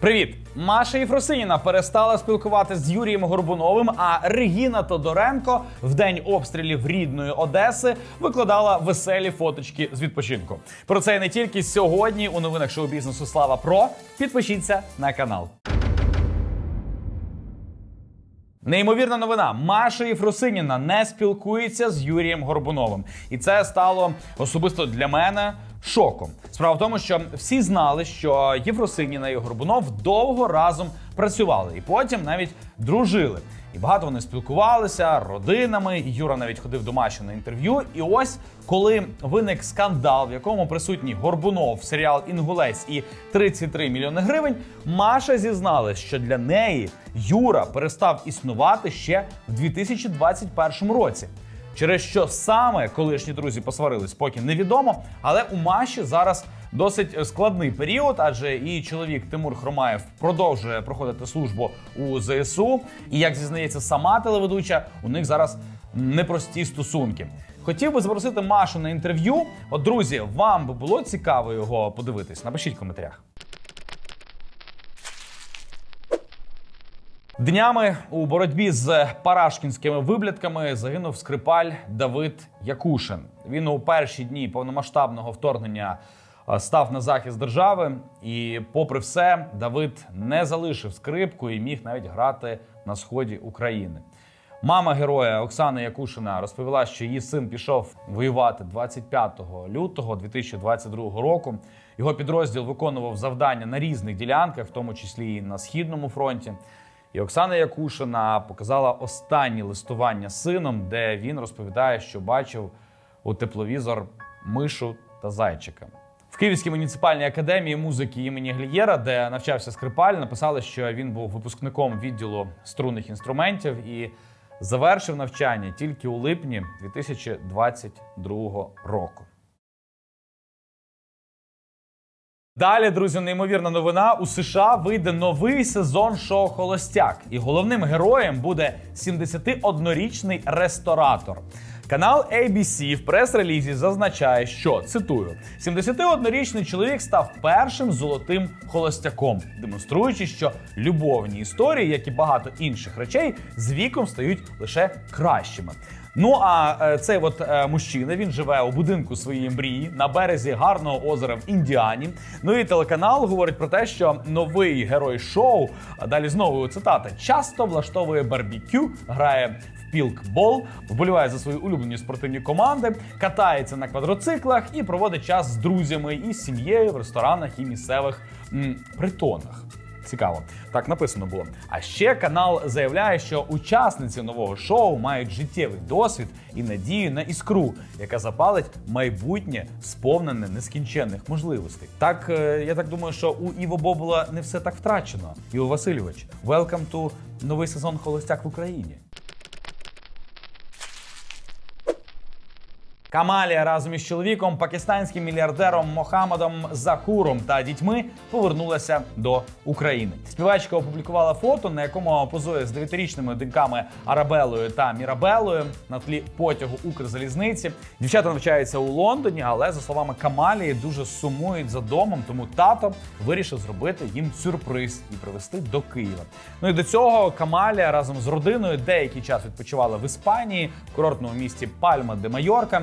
Привіт! Маша Єфросиніна перестала спілкуватися з Юрієм Горбуновим, а Регіна Тодоренко в день обстрілів рідної Одеси викладала веселі фоточки з відпочинку. Про це і не тільки сьогодні у новинах шоу бізнесу Слава Про. Підпишіться на канал. Неймовірна новина. Маша Єфросиніна не спілкується з Юрієм Горбуновим, і це стало особисто для мене шоком. Справа в тому, що всі знали, що Єфросиніна і Горбунов довго разом працювали, і потім навіть дружили. І багато вони спілкувалися родинами. Юра навіть ходив до Маші на інтерв'ю. І ось коли виник скандал, в якому присутній Горбунов, серіал Інгулець і 33 мільйони гривень, Маша зізналась, що для неї Юра перестав існувати ще в 2021 році. Через що саме колишні друзі посварились, поки невідомо. Але у Маші зараз досить складний період, адже і чоловік Тимур Хромаєв продовжує проходити службу у ЗСУ. І як зізнається сама телеведуча, у них зараз непрості стосунки. Хотів би запросити Машу на інтерв'ю. От, друзі, вам би було цікаво його подивитись? Напишіть в коментарях. Днями у боротьбі з парашкінськими виблядками загинув скрипаль Давид Якушин. Він у перші дні повномасштабного вторгнення е, став на захист держави, і, попри все, Давид не залишив скрипку і міг навіть грати на сході України. Мама героя Оксана Якушина розповіла, що її син пішов воювати 25 лютого 2022 року. Його підрозділ виконував завдання на різних ділянках, в тому числі і на східному фронті. І Оксана Якушина показала останнє листування сином, де він розповідає, що бачив у тепловізор мишу та зайчика. В Київській муніципальній академії музики імені Глієра, де навчався скрипаль, написали, що він був випускником відділу струнних інструментів і завершив навчання тільки у липні 2022 року. Далі, друзі, неймовірна новина. У США вийде новий сезон шоу Холостяк, і головним героєм буде 71-річний ресторатор. Канал ABC в прес-релізі зазначає, що цитую: 71-річний чоловік став першим золотим холостяком, демонструючи, що любовні історії, як і багато інших речей, з віком стають лише кращими. Ну а е, цей от е, мужчина він живе у будинку своєї мрії на березі гарного озера в Індіані. Ну і телеканал говорить про те, що новий герой шоу, далі знову цитата, часто влаштовує барбікю, грає пілкбол, вболіває за свої улюблені спортивні команди, катається на квадроциклах і проводить час з друзями і сім'єю в ресторанах і місцевих м, притонах. Цікаво, так написано було. А ще канал заявляє, що учасниці нового шоу мають життєвий досвід і надію на іскру, яка запалить майбутнє, сповнене нескінченних можливостей. Так е, я так думаю, що у Іво Бобула не все так втрачено. Іво Васильович, welcome to новий сезон Холостяк в Україні. Камалія разом із чоловіком, пакистанським мільярдером Мохаммадом Закуром та дітьми повернулася до України. Співачка опублікувала фото, на якому позує з дев'ятирічними доньками Арабелою та Мірабелою на тлі потягу Укрзалізниці. Дівчата навчаються у Лондоні, але за словами Камалії дуже сумують за домом, тому тато вирішив зробити їм сюрприз і привезти до Києва. Ну і до цього Камалія разом з родиною деякий час відпочивала в Іспанії, в курортному місті Пальма де Майорка.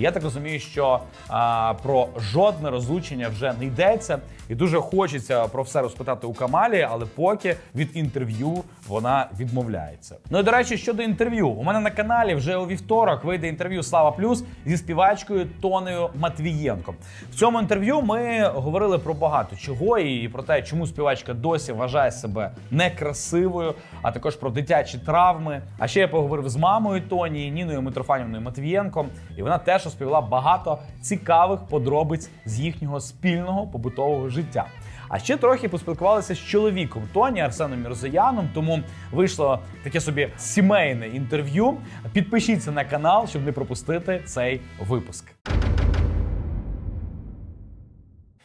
І я так розумію, що а, про жодне розлучення вже не йдеться, і дуже хочеться про все розпитати у Камалі, але поки від інтерв'ю вона відмовляється. Ну і до речі, щодо інтерв'ю, у мене на каналі вже у вівторок вийде інтерв'ю Слава Плюс зі співачкою Тонею Матвієнко. В цьому інтерв'ю ми говорили про багато чого і про те, чому співачка досі вважає себе некрасивою, а також про дитячі травми. А ще я поговорив з мамою Тоні Ніною Митрофанівною Матвієнко, і вона теж розповіла багато цікавих подробиць з їхнього спільного побутового життя. А ще трохи поспілкувалися з чоловіком Тоні Арсеном Мірзояном. Тому вийшло таке собі сімейне інтерв'ю. Підпишіться на канал, щоб не пропустити цей випуск.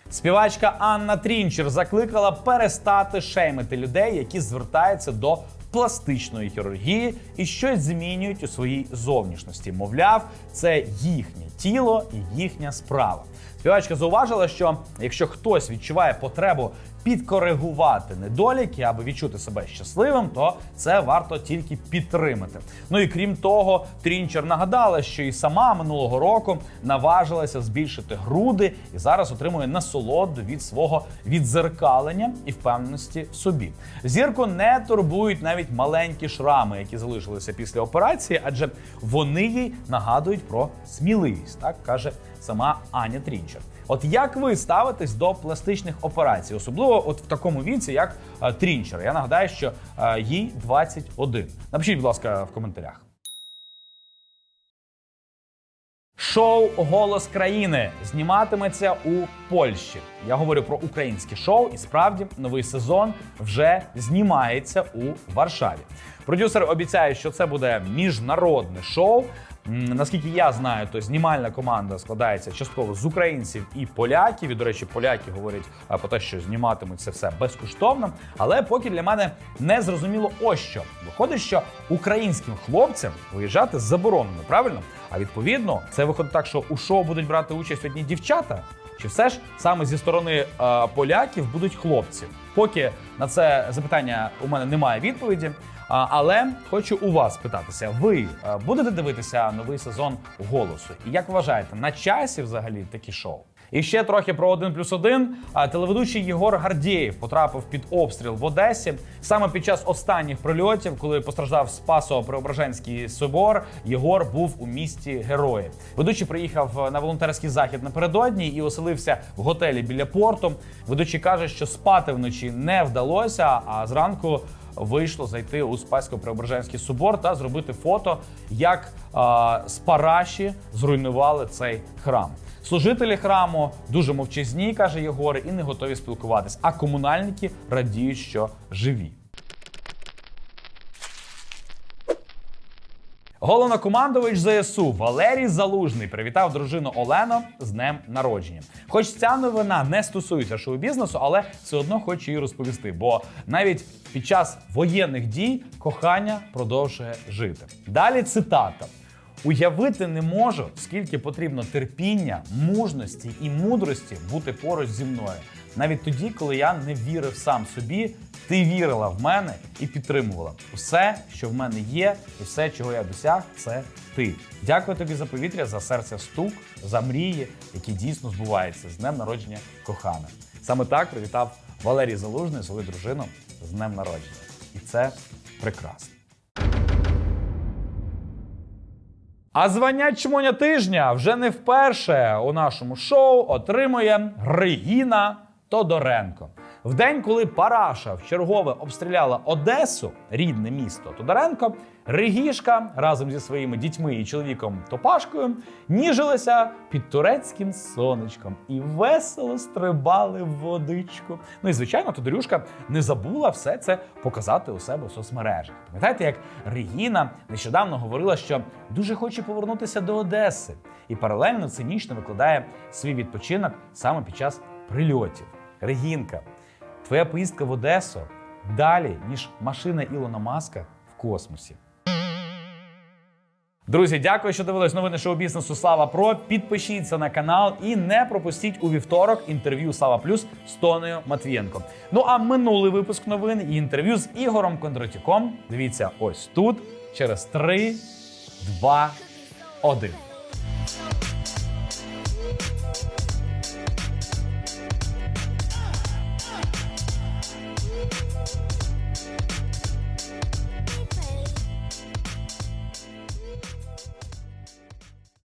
Співачка Анна Трінчер закликала перестати шеймити людей, які звертаються до пластичної хірургії і щось змінюють у своїй зовнішності. Мовляв, це їхнє тіло і їхня справа. Співачка зауважила, що якщо хтось відчуває потребу підкоригувати недоліки, аби відчути себе щасливим, то це варто тільки підтримати. Ну і крім того, Трінчер нагадала, що і сама минулого року наважилася збільшити груди і зараз отримує насолоду від свого відзеркалення і впевненості в собі. Зірку не турбують навіть маленькі шрами, які залишилися після операції, адже вони їй нагадують про сміливість, так каже сама Аня Трінчер. От як ви ставитесь до пластичних операцій, особливо от в такому віці, як е, Трінчер? Я нагадаю, що е, їй 21. Напишіть, будь ласка, в коментарях. Шоу Голос країни зніматиметься у Польщі. Я говорю про українське шоу, і справді новий сезон вже знімається у Варшаві. Продюсер обіцяє, що це буде міжнародне шоу. Наскільки я знаю, то знімальна команда складається частково з українців і поляків. І, до речі, поляки говорять про те, що зніматимуть це все безкоштовно. Але поки для мене не зрозуміло ось що. Виходить, що українським хлопцям виїжджати заборонено, правильно? А відповідно, це виходить так, що у шоу будуть брати участь одні дівчата. Чи все ж саме зі сторони е, поляків будуть хлопці? Поки на це запитання у мене немає відповіді. А, але хочу у вас питатися: ви е, будете дивитися новий сезон голосу? І як вважаєте, на часі взагалі такі шоу? І ще трохи про 1 плюс 1. А, Телеведучий Єгор Гардієв потрапив під обстріл в Одесі. Саме під час останніх прильотів, коли постраждав Спасо-Преображенський собор, Єгор був у місті Герої. Ведучий приїхав на волонтерський захід напередодні і оселився в готелі біля порту. Ведучий каже, що спати вночі не вдалося, а зранку вийшло зайти у Спасько-Преображенський собор та зробити фото, як а, з параші зруйнували цей храм. Служителі храму дуже мовчазні, каже Єгор, і не готові спілкуватись. А комунальники радіють, що живі. Головнокомандувач ЗСУ Валерій Залужний привітав дружину Олену з днем народження. Хоч ця новина не стосується шоу-бізнесу, але все одно хочу її розповісти. Бо навіть під час воєнних дій кохання продовжує жити. Далі цитата. Уявити не можу, скільки потрібно терпіння, мужності і мудрості бути поруч зі мною. Навіть тоді, коли я не вірив сам собі, ти вірила в мене і підтримувала. Усе, що в мене є, і все, чого я досяг, це ти. Дякую тобі за повітря, за серце стук, за мрії, які дійсно збуваються з днем народження кохана. Саме так привітав Валерій Залужний свою дружину з днем народження. І це прекрасно. А звання чмоня тижня вже не вперше у нашому шоу отримує Регіна Тодоренко. В день, коли Параша в чергове обстріляла Одесу, рідне місто Тодоренко, Регішка разом зі своїми дітьми і чоловіком Топашкою ніжилися під турецьким сонечком і весело стрибали в водичку. Ну і звичайно, Тодорюшка не забула все це показати у себе в соцмережах. Пам'ятаєте, як Регіна нещодавно говорила, що дуже хоче повернутися до Одеси, і паралельно цинічно викладає свій відпочинок саме під час прильотів. Регінка, твоя поїздка в Одесу далі, ніж машина Ілона Маска в космосі. Друзі, дякую, що дивились новини шоу бізнесу Слава Про. Підпишіться на канал і не пропустіть у вівторок інтерв'ю Слава Плюс з Тонею Матвієнко. Ну а минулий випуск новин і інтерв'ю з Ігорем Кондратюком. Дивіться ось тут через 3, 2, 1.